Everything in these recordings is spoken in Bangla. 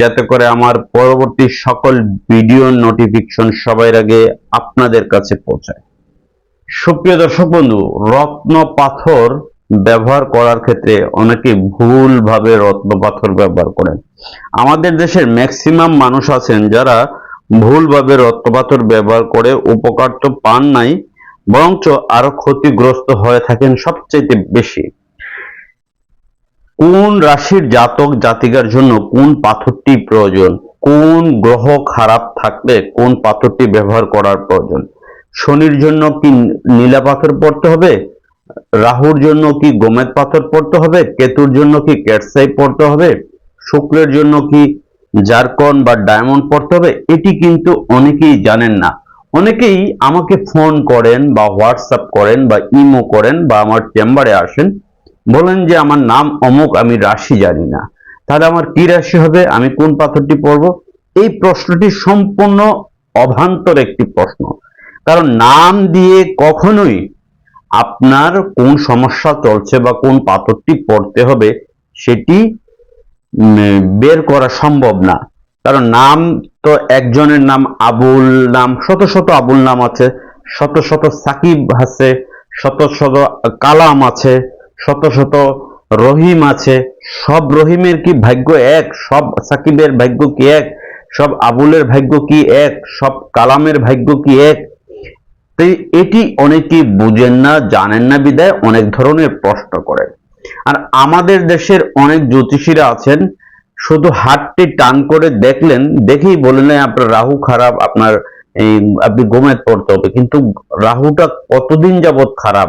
যাতে করে আমার পরবর্তী সকল ভিডিও নোটিফিকেশন সবার আগে আপনাদের কাছে পৌঁছায়। সুপ্রিয় দর্শক বন্ধু, রত্ন পাথর ব্যবহার করার ক্ষেত্রে অনেকে ভুলভাবে রত্ন পাথর ব্যবহার করেন। আমাদের দেশের ম্যাক্সিমাম মানুষ আছেন যারা ভুলভাবে রত্ন পাথর ব্যবহার করে উপকার তো পান নাই, বরঞ্চ আরও ক্ষতিগ্রস্ত হয়ে থাকেন সবচেয়ে বেশি। কোন রাশির জাতক জাতিকার জন্য কোন পাথরটি প্রয়োজন? কোন গ্রহ খারাপ থাকলে কোন পাথরটি ব্যবহার করার প্রয়োজন? শনির জন্য কি নীলা পাথর পড়তে হবে? রাহুর জন্য কি গোমেদ পাথর পড়তে হবে? কেতুর জন্য কি ক্যাটসাই পড়তে হবে? শুক্রের জন্য কি জারকন বা ডায়মন্ড পড়তে হবে? এটি কিন্তু অনেকেই জানেন না। অনেকেই আমাকে ফোন করেন বা হোয়াটসঅ্যাপ করেন বা ইমো করেন বা আমার চেম্বারে আসেন। বলেন যে আমার নাম অমুক, আমি রাশি জানি না। তাহলে আমার কি রাশি হবে? আমি কোন পাথরটি পড়ব? এই প্রশ্নটি সম্পূর্ণ অভান্তর একটি প্রশ্ন। কারণ নাম দিয়ে কখনোই আপনার কোন সমস্যা চলছে বা কোন পাথরটি পড়তে হবে, সেটি বের করা সম্ভব না। কারণ নাম তো একজনের নাম আবুল নাম, শত শত আবুল নাম আছে, শত শত সাকিব আছে, শত শত কালাম আছে শত শত রহিম আছে। সব রহিমের কি ভাগ্য এক? সব সাকিবের ভাগ্য কি এক? সব আবুলের ভাগ্য কি এক? সব কালামের ভাগ্য কি এক? এটি অনেকেই বুঝেন না, জানেন না বিদায়, অনেক ধরনের প্রশ্ন করেন। আর আমাদের দেশের অনেক জ্যোতিষীরা আছেন, শুধু হাতটি টান করে দেখলেন, দেখেই বললেন আপনার রাহু খারাপ, আপনার এই, আপনি গোমেদ পড়তে হবে। কিন্তু রাহুটা কতদিন যাবত খারাপ?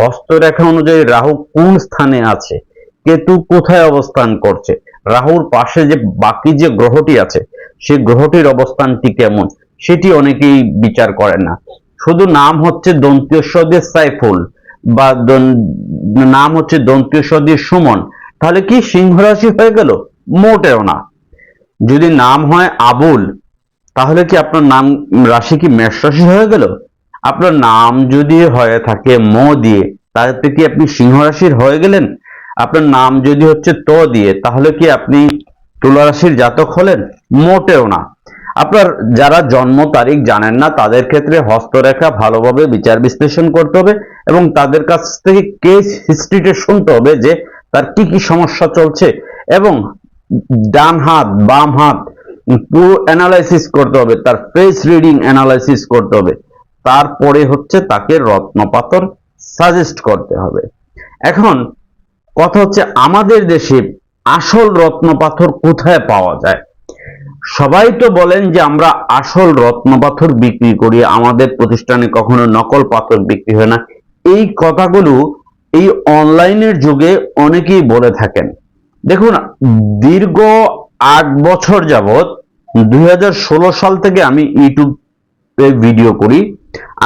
হস্তরেখা অনুযায়ী রাহু কোন স্থানে আছে? কেতু কোথায় অবস্থান করছে? রাহুর পাশে যে বাকি যে গ্রহটি আছে, সেই গ্রহটির অবস্থানটি কেমন? সেটি অনেকেই বিচার করেন না। শুধু নাম হচ্ছে দন্তীয় দিয়ে সাইফুল বা নাম হচ্ছে দন্তীয় দিয়ে সুমন। তাহলে কি সিংহ রাশি হয়ে গেল? মোটেও না। যদি নাম হয় আবুল, তাহলে কি আপনার নাম রাশি কি মেষ রাশি হয়ে গেল? আপনার নাম যদি হয়ে থাকে ম দিয়ে তাহলে কি আপনি সিংহ রাশির হয়ে গেলেন। আপনার নাম যদি হচ্ছে ত দিয়ে, তাহলে কি আপনি তুলা রাশির জাতক হলেন? মোটেও না। আপনার যারা জন্ম তারিখ জানেন না, তাদের ক্ষেত্রে হস্তরেখা ভালোভাবে বিচার বিশ্লেষণ করতে হবে এবং তাদের কাছ থেকে কেস হিস্ট্রিটা শুনতে হবে যে তার কি কি সমস্যা চলছে এবং ডান হাত, বাম হাত পুরো অ্যানালাইসিস করতে হবে, তার ফেস রিডিং অ্যানালাইসিস করতে হবে। তারপরে হচ্ছে তাকে রত্নপাথর সাজেস্ট করতে হবে। এখন কথা হচ্ছে, আমাদের দেশে আসল রত্নপাথর কোথায় পাওয়া যায়? সবাই তো বলেন যে আমরা আসল রত্নপাথর বিক্রি করি, আমাদের প্রতিষ্ঠানে কখনো নকল পাথর বিক্রি হয় না। এই কথাগুলো এই অনলাইনের যুগে অনেকেই বলে থাকেন। দেখুন, দীর্ঘ আট বছর যাবত দুই হাজার ষোলো সাল থেকে আমি ইউটিউবে ভিডিও করি।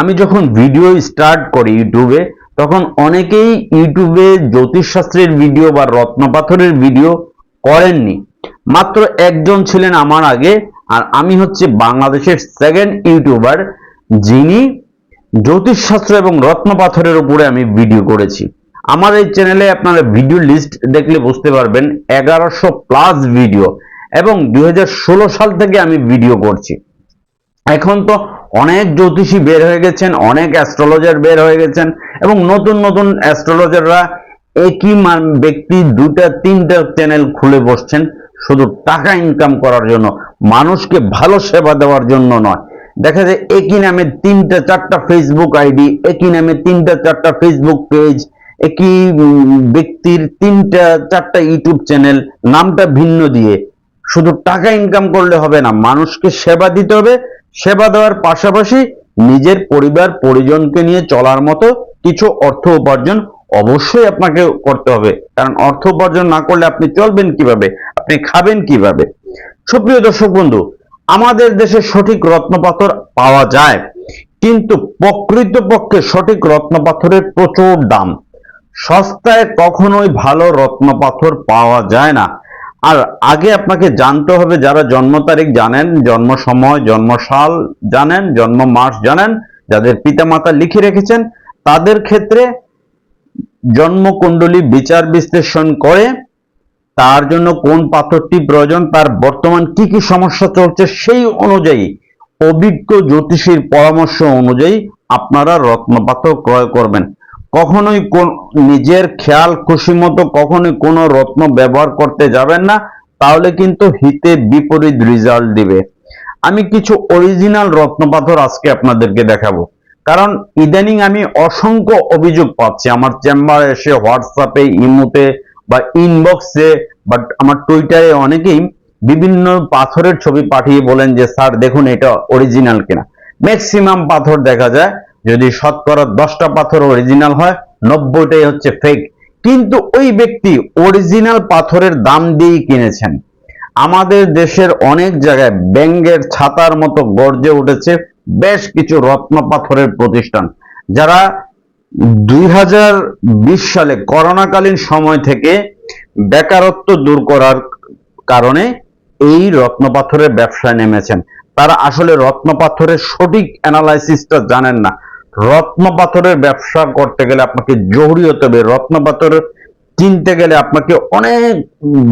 আমি যখন ভিডিও স্টার্ট করি ইউটিউবে তখন অনেকেই ইউটিউবে জ্যোতিষশাস্ত্রের ভিডিও বা রত্নপাথরের ভিডিও করেননি। মাত্র একজন ছিলেন আমার আগে, আর আমি হচ্ছে বাংলাদেশের সেকেন্ড ইউটিউবার যিনি জ্যোতিষশাস্ত্র এবং রত্নপাথরের উপরে আমি ভিডিও করেছি। আমার এই চ্যানেলে আপনারা ভিডিও লিস্ট দেখলে বুঝতে পারবেন, এগারোশো প্লাস ভিডিও এবং দু হাজার ষোলো সাল থেকে আমি ভিডিও করছি। এখন তো অনেক জ্যোতিষী বের হয়ে গেছেন, অনেক অ্যাস্ট্রোলজার বের হয়ে গেছেন এবং নতুন নতুন অ্যাস্ট্রোলজাররা একই মান- ব্যক্তি দুটা তিনটা চ্যানেল খুলে বসছেন শুধু টাকা ইনকাম করার জন্য, মানুষকে ভালো সেবা দেওয়ার জন্য নয়। দেখা যায় একই নামে তিনটা, চারটা ফেসবুক আইডি একই নামে তিনটা, চারটা ফেসবুক পেজ একই ব্যক্তির তিনটা, চারটা ইউটিউব চ্যানেল নামটা ভিন্ন দিয়ে। শুধু টাকা ইনকাম করলে হবে না, মানুষকে সেবা দিতে হবে সেবা দেওয়ার পাশাপাশি নিজের পরিবার, পরিজনকে নিয়ে চলার মতো কিছু অর্থ উপার্জন অবশ্যই আপনাকে করতে হবে। কারণ অর্থ উপার্জন না করলে আপনি চলবেন কীভাবে? আপনি খাবেন কীভাবে? সুপ্রিয় দর্শক বন্ধু, আমাদের দেশে সঠিক রত্নপাথর পাওয়া যায়, কিন্তু প্রকৃতপক্ষে সঠিক রত্ন পাথরের প্রচুর দাম। সস্তায় কখনোই ভালো রত্ন পাথর পাওয়া যায় না। আর আগে আপনাকে জানতে হবে যারা জন্ম তারিখ জানেন, জন্ম সময়, জন্ম সাল জানেন, জন্ম মাস জানেন, যাদের পিতামাতা লিখে রেখেছেন, তাদের ক্ষেত্রে জন্মকুণ্ডলী বিচার বিশ্লেষণ করে তার জন্য কোন পাথরটি প্রয়োজন, তার বর্তমান কি কি সমস্যা চলছে সেই অনুযায়ী, অভিজ্ঞ জ্যোতিষীর পরামর্শ অনুযায়ী আপনারা রত্ন পাথর ক্রয় করবেন। কখনোই কোন নিজের খেয়াল, খুশি মতো কখনোই কোনো রত্ন ব্যবহার করতে যাবেন না, তাহলে কিন্তু হিতে বিপরীত রেজাল্ট দিবে। আমি কিছু অরিজিনাল রত্ন পাথর আজকে আপনাদেরকে দেখাবো। কারণ ইদানিং আমি অসংখ্য অভিযোগ পাচ্ছি। আমার চেম্বারে এসে হোয়াটসঅ্যাপে ইমোতে বা ইনবক্সে বা আমার টুইটারে অনেকেই বিভিন্ন পাথরের ছবি পাঠিয়ে বলেন যে, স্যার, দেখুন, এটা অরিজিনাল কিনা। ম্যাক্সিমাম পাথর দেখা যায়। যদি শতকরা দশটা পাথর অরিজিনাল হয়, নব্বইটাই হচ্ছে ফেক কিন্তু ওই ব্যক্তি অরিজিনাল পাথরের দাম দিয়েই কিনেছেন। আমাদের দেশের অনেক জায়গায় ব্যাঙ্গের ছাতার মতো গর্জে উঠেছে বেশ কিছু রত্ন পাথরের প্রতিষ্ঠান। যারা দুই হাজার বিশ সালে করোনাকালীন সময় থেকে বেকারত্ব দূর করার কারণে এই রত্ন পাথরের ব্যবসায় নেমেছেন। তারা আসলে রত্ন পাথরের সঠিক অ্যানালাইসিসটা জানেন না। রত্ন পাথরের ব্যবসা করতে গেলে আপনাকে জহুরি হতে হবে। রত্ন পাথর কিনতে গেলে আপনাকে অনেক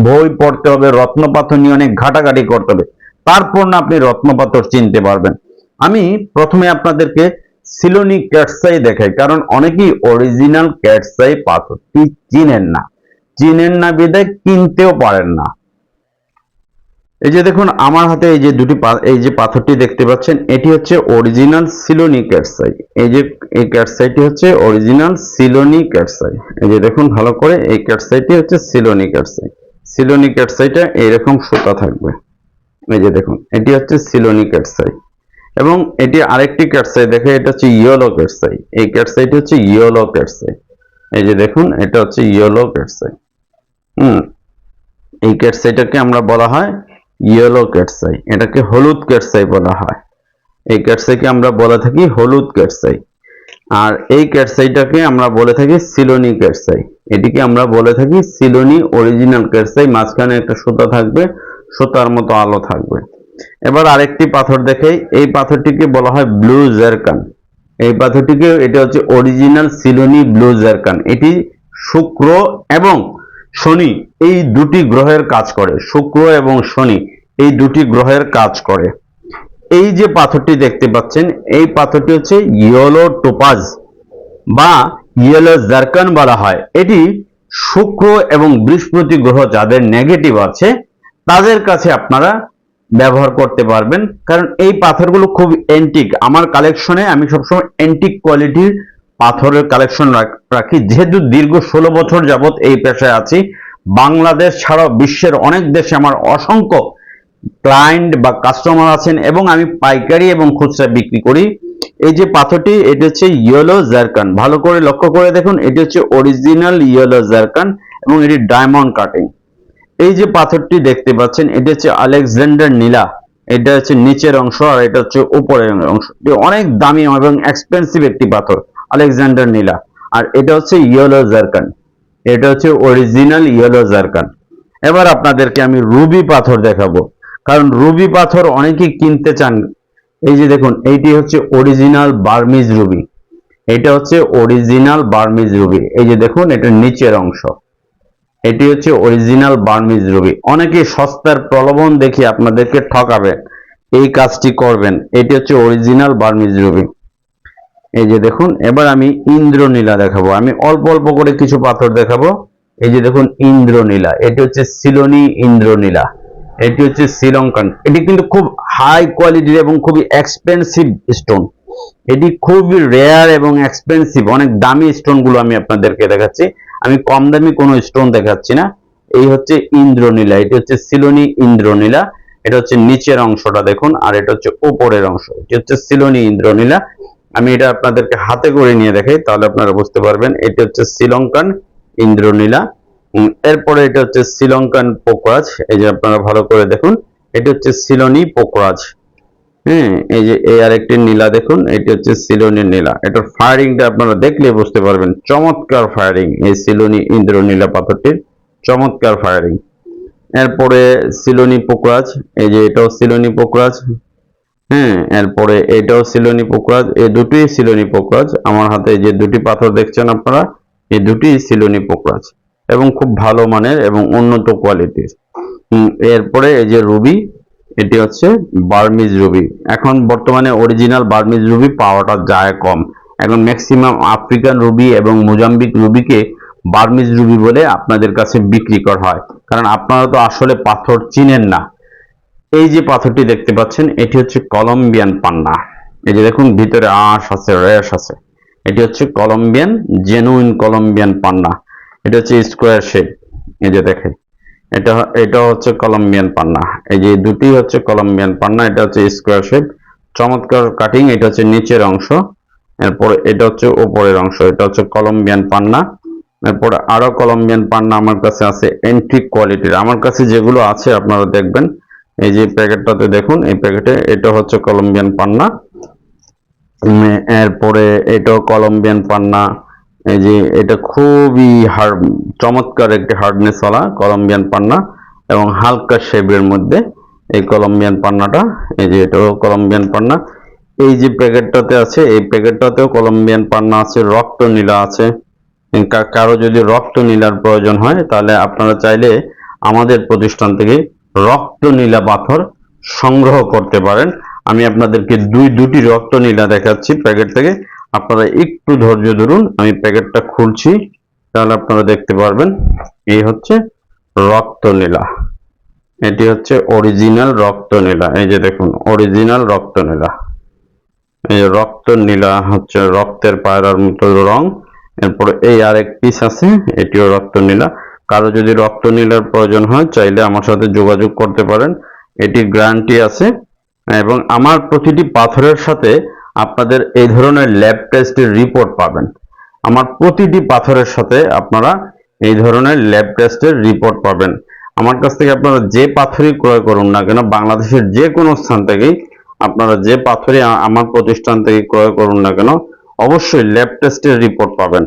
বই পড়তে হবে রত্ন পাথর নিয়ে অনেক ঘাটাঘাটি করতে হবে। তারপর না আপনি রত্ন পাথর চিনতে পারবেন। আমি প্রথমে আপনাদেরকে সিলোনি ক্যাটসাই দেখাই, কারণ অনেকেই অরিজিনাল ক্যাটসাই পাথরটি চিনেন না। চিনেন না বিদায় কিনতেও পারেন না। এই যে দেখুন, আমার হাতে এই যে দুটি এই যে পাথরটি দেখতে পাচ্ছেন, এটি হচ্ছে অরিজিনাল সিলোনি ক্যাটসাই এই যে এই ক্যাটসাইটি হচ্ছে অরিজিনাল সিলোনি ক্যাটসাই এই যে দেখুন, ভালো করে, এই ক্যাটসাইটি হচ্ছে সিলোনি ক্যাটসাই সিলোনি ক্যাটসাইটা এইরকম সুতা থাকবে। এই যে দেখুন, এটি হচ্ছে সিলোনি ক্যাটসাই এবং এটি আরেকটি ক্যাটসাই দেখে এটা হচ্ছে ইয়েলো ক্যাটসাই এই ক্যাটসাইটি হচ্ছে ইয়েলো ক্যাটসাই এই যে দেখুন, এটা হচ্ছে ইয়েলো ক্যাটসাই হুম, এই ক্যাটসাইটাকে আমরা বলা হয় ইয়েলো ক্যাটসাই এটাকে হলুদ ক্যাটসাই বলা হয়। এই ক্যাটসাইকে আমরা বলে থাকি হলুদ ক্যাটসাই আর এই ক্যাটসাইটাকে আমরা বলে থাকি সিলোনি ক্যাটসাই এটিকে আমরা বলে থাকি সিলোনি অরিজিনাল ক্যাটসাই মাঝখানে একটা সুতা থাকবে, সুতার মতো আলো থাকবে। এবার আরেকটি পাথর দেখাই এই পাথরটিকে বলা হয় ব্লু জারকান এই পাথরটিকে, এটা হচ্ছে অরিজিনাল সিলোনি ব্লু জারকান এটি শুক্র এবং শনি এই দুটি গ্রহের কাজ করে, শুক্র এবং শনি এই দুটি গ্রহের কাজ করে। এই যে পাথরটি দেখতে পাচ্ছেন, এই পাথরটি হচ্ছে ইয়েলো টোপাজ বা ইয়েলো জারকান বলা হয়। এটি শুক্র এবং বৃহস্পতি গ্রহ যাদের নেগেটিভ আছে, তাদের কাছে আপনারা ব্যবহার করতে পারবেন। কারণ এই পাথরগুলো খুব এন্টিক আমার কালেকশনে আমি সবসময় এন্টিক কোয়ালিটির পাথরের কালেকশন রাখি যেহেতু দীর্ঘ ষোলো বছর যাবত এই পেশায় আছি, বাংলাদেশ ছাড়াও বিশ্বের অনেক দেশে আমার অসংখ্য ক্লায়েন্ট বা কাস্টমার আছেন এবং আমি পাইকারি এবং খুচরা বিক্রি করি। এই যে পাথরটি, এটি হচ্ছে ইয়েলো জারকান ভালো করে লক্ষ্য করে দেখুন, এটি হচ্ছে অরিজিনাল ইয়েলো জারকান এবং এটি ডায়মন্ড কাটিং এই যে পাথরটি দেখতে পাচ্ছেন, এটা হচ্ছে আলেকজান্ডার নীলা। এটা হচ্ছে নিচের অংশ আর এটা হচ্ছে উপরের অংশ। অনেক দামি এবং এক্সপেন্সিভ একটি পাথর। আলেকজান্ডার নীলা। আর এটা হচ্ছে ইয়েলো জারকান। এটা হচ্ছে অরিজিনাল ইয়েলো জারকান। এবার আপনাদেরকে আমি রুবি পাথর দেখাবো। কারণ রুবি পাথর অনেকেই কিনতে চান। এই যে দেখুন, এইটি হচ্ছে অরিজিনাল বার্মিজ রুবি। এটা হচ্ছে অরিজিনাল বার্মিজ রুবি। এই যে দেখুন, এটা নিচের অংশ। এটি হচ্ছে অরিজিনাল বার্মিজ রুবি। অনেকে সস্তার প্রলোভন দেখে আপনাদেরকে ঠকাবে এই কাজটি করবেন। এটি হচ্ছে অরিজিনাল বার্মিজ রুবি। এই যে দেখুন, এবার আমি ইন্দ্রনীলা দেখাবো। আমি অল্প অল্প করে কিছু পাথর দেখাবো। এই যে দেখুন, ইন্দ্রনীলা। এটি হচ্ছে সিলোনি ইন্দ্রনীলা। এটি হচ্ছে শ্রীলঙ্কান। এটি কিন্তু খুব হাই কোয়ালিটির এবং খুবই এক্সপেন্সিভ স্টোন এটি খুবই রেয়ার এবং এক্সপেন্সিভ অনেক দামি স্টোনগুলো আমি আপনাদেরকে দেখাচ্ছি। আমি কম দামি কোনো স্টোন দেখাচ্ছি না। এই হচ্ছে ইন্দ্রনীলা। এটি হচ্ছে সিলোনি ইন্দ্রনীলা। এটা হচ্ছে নিচের অংশটা দেখুন, আর এটা হচ্ছে উপরের অংশ। এটি হচ্ছে সিলোনি ইন্দ্রনীলা। আমি এটা আপনাদেরকে হাতে করে নিয়ে দেখাই, তাহলে আপনারা বুঝতে পারবেন। এটি হচ্ছে শ্রীলঙ্কান ইন্দ্রনীলা। এরপরে এটা হচ্ছে শ্রীলঙ্কান পোকরাজ। এই যে আপনারা ভালো করে দেখুন, এটা হচ্ছে সিলোনি পোকরাজ। হ্যাঁ এই যে এই আরেকটি নীলা দেখুন, এটি হচ্ছে সিলোনি নীলা। এটার ফায়ারিংটা আপনারা দেখলে বুঝতে পারবেন। চমৎকার ফায়ারিং এই সিলোনি ইন্দ্রনীলা পাথরটির। চমৎকার ফায়ারিং এরপরে সিলোনি পোকরাজ, এই যে এটাও সিলোনি পোকরাজ। হ্যাঁ এরপরে এটাও সিলোনি পোকরাজ এই দুটি সিলোনি পোকরাজ আমার হাতে যে দুটি পাথর দেখছেন আপনারা এই দুটি সিলোনি পোকরাজ এবং খুব ভালো মানের এবং উন্নত কোয়ালিটির। এরপরে এই যে রুবি, এটি হচ্ছে বার্মিজ রুবি। এখন বর্তমানে অরিজিনাল বার্মিজ রুবি পাওয়াটা যায় কম। এখন ম্যাক্সিমাম আফ্রিকান রুবি এবং মোজাম্বিক রুবিকে বার্মিজ রুবি বলে আপনাদের কাছে বিক্রি করা হয়। কারণ আপনারা তো আসলে পাথর চিনেন না। এই যে পাথরটি দেখতে পাচ্ছেন, এটি হচ্ছে কলম্বিয়ান পান্না। এই যে দেখুন, ভিতরে আঁশ আছে, রেশ আছে। এটি হচ্ছে কলম্বিয়ান, জেনুইন কলম্বিয়ান পান্না। এটা হচ্ছে স্কোয়ার শেপ। এই যে দেখেন, এটা এটা হচ্ছে কলম্বিয়ান পান্না। এই যে দুটি হচ্ছে কলম্বিয়ান পান্না, এটা হচ্ছে স্কোয়ার শেপ। চমৎকার কাটিং, এটা হচ্ছে নিচের অংশ। এরপর এটা হচ্ছে উপরের অংশ, এটা হচ্ছে কলম্বিয়ান পান্না। এরপরে আরও কলম্বিয়ান পান্না আমার কাছে আছে এন্ট্রিক কোয়ালিটির। আমার কাছে যেগুলো আছে, আপনারা দেখবেন এই যে প্যাকেটটাতে দেখুন, এই প্যাকেটে এটা হচ্ছে কলম্বিয়ান পান্না। এরপরে এটাও কলম্বিয়ান পান্না। এই যে এটা খুবই হার্ড চমৎকার একটি হার্ডনেস ওয়ালা কলম্বিয়ান পান্না এবং হালকা শেপের মধ্যে এই কলম্বিয়ান পান্নাটা, এই যে এটাও কলম্বিয়ান পান্না। এই যে প্যাকেটটাতে আছে, এই প্যাকেটটাতেও কলম্বিয়ান পান্না আছে, রক্ত নীলা আছে। কারও যদি রক্ত নীলার প্রয়োজন হয়, তাহলে আপনারা চাইলে আমাদের প্রতিষ্ঠান থেকে রক্ত নীলা পাথর সংগ্রহ করতে পারেন। আমি আপনাদেরকে দুই, দুটি রক্ত নীলা দেখাচ্ছি প্যাকেট থেকে। আপনারা একটু ধৈর্য ধরুন, আমি প্যাকেটটা খুলছি, তাহলে আপনারা দেখতে পারবেন। এই হচ্ছে রক্ত নীলা এটি হচ্ছে অরিজিনাল রক্ত নীলা এই যে দেখুন, অরিজিনাল রক্ত নীলা এই যে রক্ত নীলা হচ্ছে রক্তের পায়রার মতো রং। এরপরে এই আরেক পিস আছে, এটিও রক্ত নীলা কারও যদি রক্ত নীলার প্রয়োজন হয়, চাইলে আমার সাথে যোগাযোগ করতে পারেন। এটির গ্যারান্টি আছে। এবং আমার প্রতিটি পাথরের সাথে আপনাদের এই ধরনের ল্যাব টেস্টের রিপোর্ট পাবেন। আমার প্রতিটি পাথরের সাথে আপনারা এই ধরনের ল্যাব টেস্টের রিপোর্ট পাবেন। আমার কাছ থেকে আপনারা যে পাথরই ক্রয় করুন না কেন, বাংলাদেশের যে কোনো স্থান থেকেই আপনারা যে পাথরই আমার প্রতিষ্ঠান থেকে ক্রয় করুন না কেন, অবশ্যই ল্যাব টেস্টের রিপোর্ট পাবেন।